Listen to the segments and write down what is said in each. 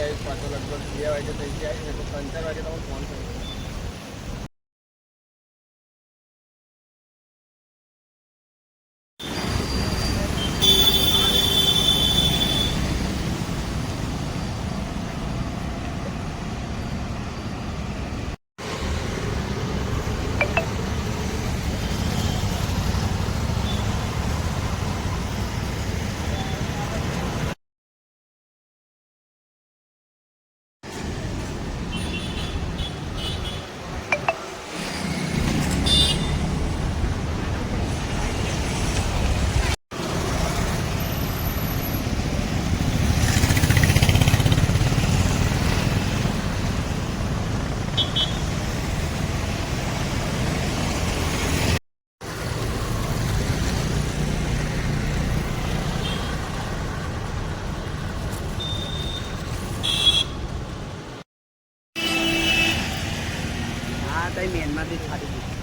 આવીશ પાછો લગભગ બે વાગે થઈ જાય ને તો વાગે તમે ફોન કરો. આ ટાઈમે એનમાંથી છાડી દીધું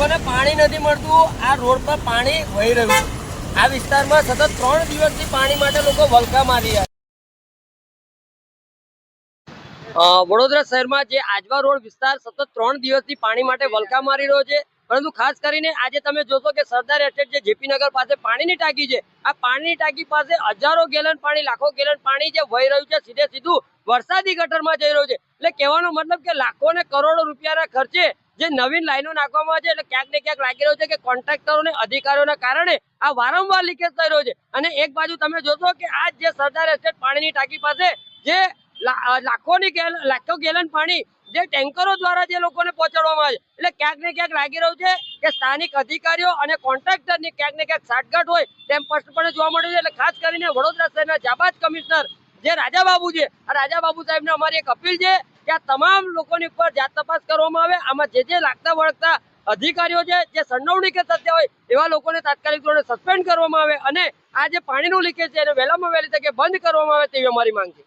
લોકોને પાણી નથી મળતું, આ રોડ પર પાણી વહી રહ્યું. આ વિસ્તારમાં સતત ત્રણ દિવસથી પાણી માટે લોકો વલખા મારી રહ્યા વડોદરા શહેરમાં જે આજવા રોડ વિસ્તાર સતત ત્રણ દિવસથી પાણી માટે વલખા મારી રહ્યો છે. પરંતુ ખાસ કરીને આજે તમે જોશો કે સરદાર એસ્ટેટ જે જેપી નગર પાસે પાણીની ટાંકી છે, આ પાણીની ટાંકી પાસે હજારો ગેલન પાણી, લાખો ગેલન પાણી જે વહી રહ્યું છે, સીધે સીધું વરસાદી ગટરમાં જઈ રહ્યું છે. એટલે કહેવાનો મતલબ કે લાખો ને કરોડો રૂપિયાના ખર્ચે જે નવીન લાઈનો નાખવામાં આવે છે એટલે ક્યાંક ને ક્યાંક લાગી રહ્યું છે કે કોન્ટ્રાક્ટરો ને અધિકારીઓના કારણે આ વારંવાર લીકેજ થઈ રહ્યો છે. અને એક બાજુ તમે જોશો કે આ જે સરદાર એસ્ટેટ પાણીની ટાંકી પાસે જે લાખોની લાખો ગેલન પાણી જે ટેન્કરો દ્વારા જે લોકોને પહોંચાડવામાં આવે છે. એટલે ક્યાંક ને ક્યાંક લાગી રહ્યું છે કે સ્થાનિક અધિકારીઓ અને કોન્ટ્રાક્ટરની ક્યાંક ને ક્યાંક સાટગાંઠ હોય તેમ સ્પષ્ટપણે જોવા મળ્યું છે. એટલે ખાસ કરીને વડોદરા શહેરના જાબાજ કમિશનર જે રાજા બાબુ છે, આ રાજા બાબુ સાહેબને અમારી એક અપીલ છે કે આ તમામ લોકોની ઉપર જાત તપાસ કરવામાં આવે. આમાં જે જે લાગતા વળગતા અધિકારીઓ છે, જે સંડોવણી કે સત્ય હોય, એવા લોકોને તાત્કાલિક ધોરણે સસ્પેન્ડ કરવામાં આવે અને આ જે પાણીનું લીકેજ છે એને વહેલામાં વહેલી તકે બંધ કરવામાં આવે તેવી અમારી માંગ છે.